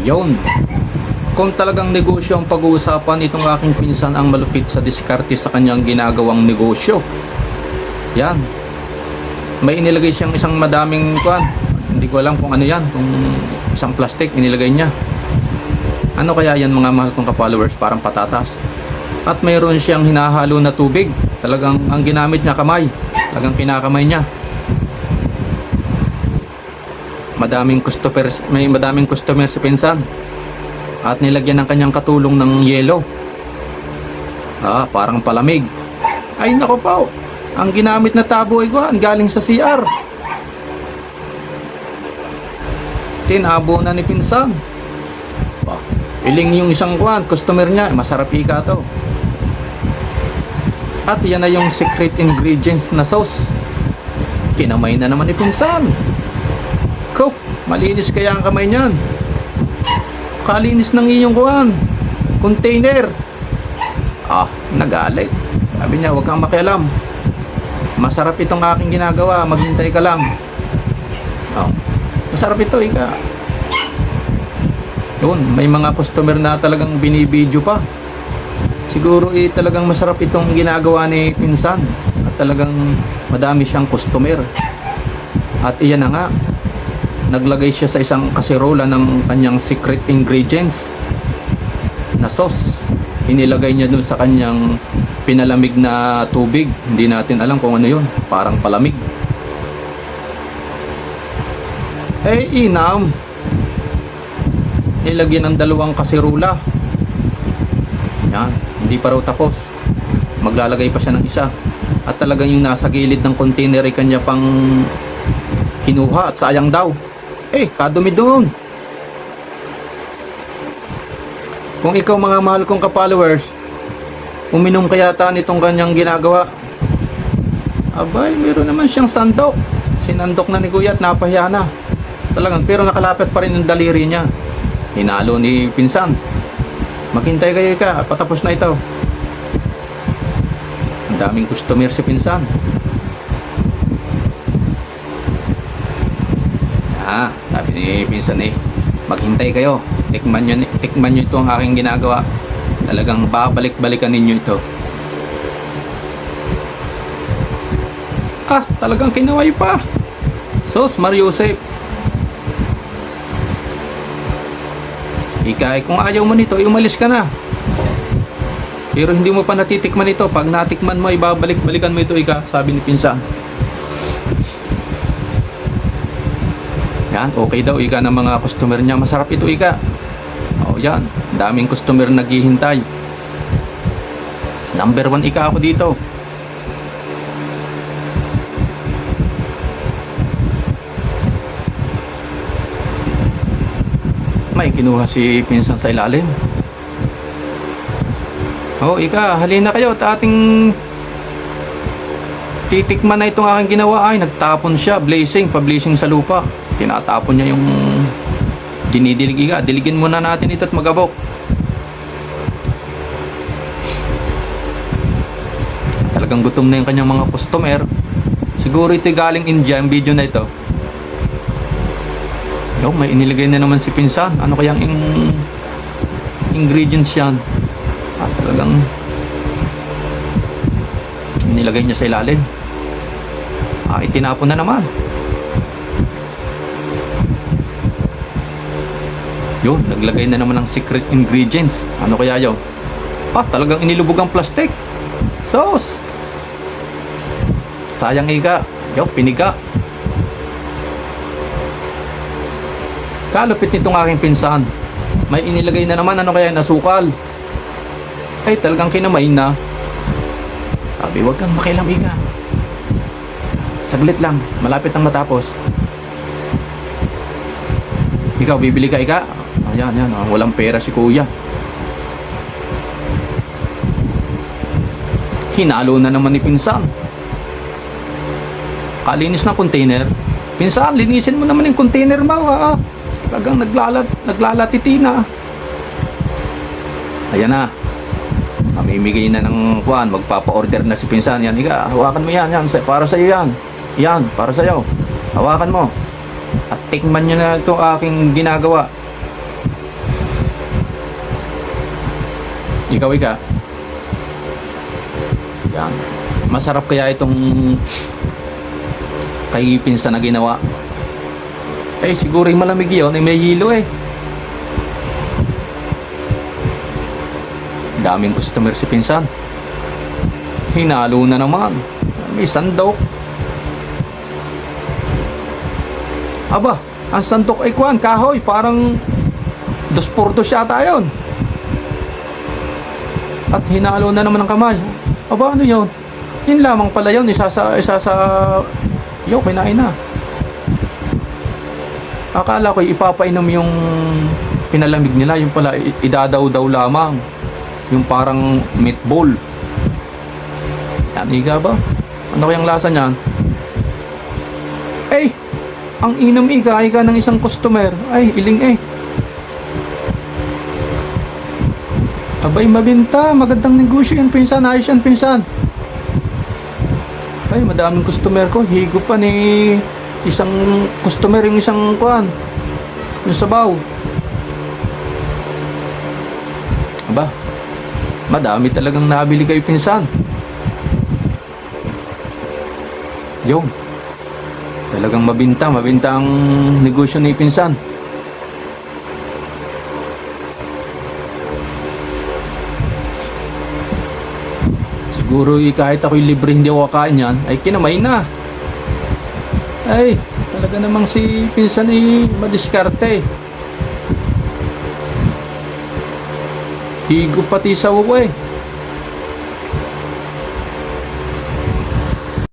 Yon. Kung talagang negosyo ang pag-uusapan, itong aking pinsan ang malupit sa diskarte sa kanyang ginagawang negosyo. Yan. May inilagay siyang isang madaming kwan. Hindi ko alam kung ano yan. Kung isang plastic inilagay niya. Ano kaya yan mga mahal kong ka-followers? Parang patatas. At mayroon siyang hinahalo na tubig. Talagang ang ginamit niya kamay. Talagang kinakamay niya. Madaming customers, may madaming customer si pinsan. At nilagyan ng kanyang katulong ng yelo. Ah, parang palamig. Ay nako po. Ang ginamit na tabo ay kuhan, galing sa CR. Tinabo na ni pinsan. Ba, iling yung isang kuhan, customer niya, masarap ika to. At yan na yung secret ingredients na sauce. Kinamay na naman ni pinsan. Ko, malinis kaya ang kamay niyan. Kalinis ng inyong kuhan. Container. Ah, nagalit. Sabi niya, huwag kang makialam. Masarap itong aking ginagawa. Maghintay ka lang. Oh, masarap ito, ika. Yun, may mga customer na talagang binibidyo pa. Siguro eh talagang masarap itong ginagawa ni Pinsan. At talagang madami siyang customer. At iyan na nga, naglagay siya sa isang kaserola ng kanyang secret ingredients na sauce. Inilagay niya dun sa kanyang pinalamig na tubig. Hindi natin alam kung ano yun. Parang palamig. Eh, inam. Nilagyan ng dalawang kaserola. Yan. Hindi pa raw tapos. Maglalagay pa siya ng isa. At talagang yung nasa gilid ng container ay kanya pang kinuha at sayang daw. Eh, kadumi doon. Kung ikaw mga mahal kong ka-followers, uminom kaya ta nitong kanyang ginagawa. Abay, meron naman siyang sandok. Sinandok na ni Kuya at napahiya na. Talagang, pero nakalapit pa rin yung daliri niya. Hinalo ni Pinsan. Maghintay kayo ka, patapos na ito. Ang daming customer si Pinsan. Ah, sabi ni Pinsan eh, maghintay kayo. Tikman nyo, tikman nyo ito ang aking ginagawa. Talagang babalik-balikan ninyo ito. Ah, talagang kinaway pa. Sos, Mariusep. Ika, eh, kung ayaw mo nito, umalis ka na. Pero hindi mo pa natitikman ito. Pag natikman mo, ibabalik-balikan mo ito, Ika, sabi ni Pinsan. Yan, okay daw ika ng mga customer niya. Masarap ito ika. Oh, yan. Daming customer naghihintay. Number one ika ako dito. May kinuha si Pinsan sa ilalim. Oh, ika, halina kayo at ating titikman na itong aking ginawa ay nagtapon siya, blazing, pa-blazing sa lupa tinatapon niya yung dinidilig ka. Diligin muna natin ito at magabok. Talagang gutom na yung kanyang mga customer. Siguro ito galing India yung video na ito. Yo, may inilagay na naman si Pinsan. Ano kayang in ingredients yan? Ah, talagang inilagay niya sa ilalim. Ah, itinapon na naman. Yun, naglagay na naman ng secret ingredients. Ano kaya yun? Ah, talagang inilubog ang plastic. Sauce! Sayang iga. Yo, piniga. Kalupit nitong aking pinsan. May inilagay na naman ano kaya nasukal. Ay, talagang kinamay na. Sabi, wag kang makialam iga. Saglit lang, malapit nang matapos. Ikaw, bibili ka ika? Ayan, yan. ah, walang pera si kuya. Hinalo na naman ni Pinsan. Kalinis ng container. Pinsan, linisin mo naman yung container mo. Ha? Talagang naglalat, naglalatiti na. Ayan na mamimigay na ng kuan, magpapa-order na si pinsan. Yan, iga, hawakan mo yan, yan, para sa iyo yan. Yan, para sa iyo. Hawakan mo. At tikman niyo na ito aking ginagawa. Ikaw, ika. Yan. Masarap kaya itong kay pinsan na ginawa. Eh, siguro yung malamig yun, eh, may hilo eh. Daming customer si pinsan. Hinalo na naman. May sandok. Aba, ang sandok ay kuan, kahoy, parang dos por dos yata yun. At hinalo na naman ang kamay. Aba, ano yun? Yun lamang pala yun, isa sa, isa sa, yo, kinain na. Akala ko ipapainom yung pinalamig nila, yung pala i- idadaw-daw lamang. Yung parang meatball. Yan, higa ba? Ano kayang lasa niyan? Eh, ang inom ika, ika ng isang customer. Ay, iling eh. Abay, mabinta. Magandang negosyo yan, pinsan. Ayos yan, pinsan. Ay, madaming customer ko. Higo pa ni isang customer yung isang kuan. Yung sabaw. Aba, madami talagang nabili kayo pinsan. Yung, talagang mabinta, mabinta ang negosyo ni pinsan. Siguro eh, kahit ako'y libre hindi ako kakain yan, ay kinamay na. Ay, talaga namang si pinsan ay madiskarte. Higo pati sa uko eh.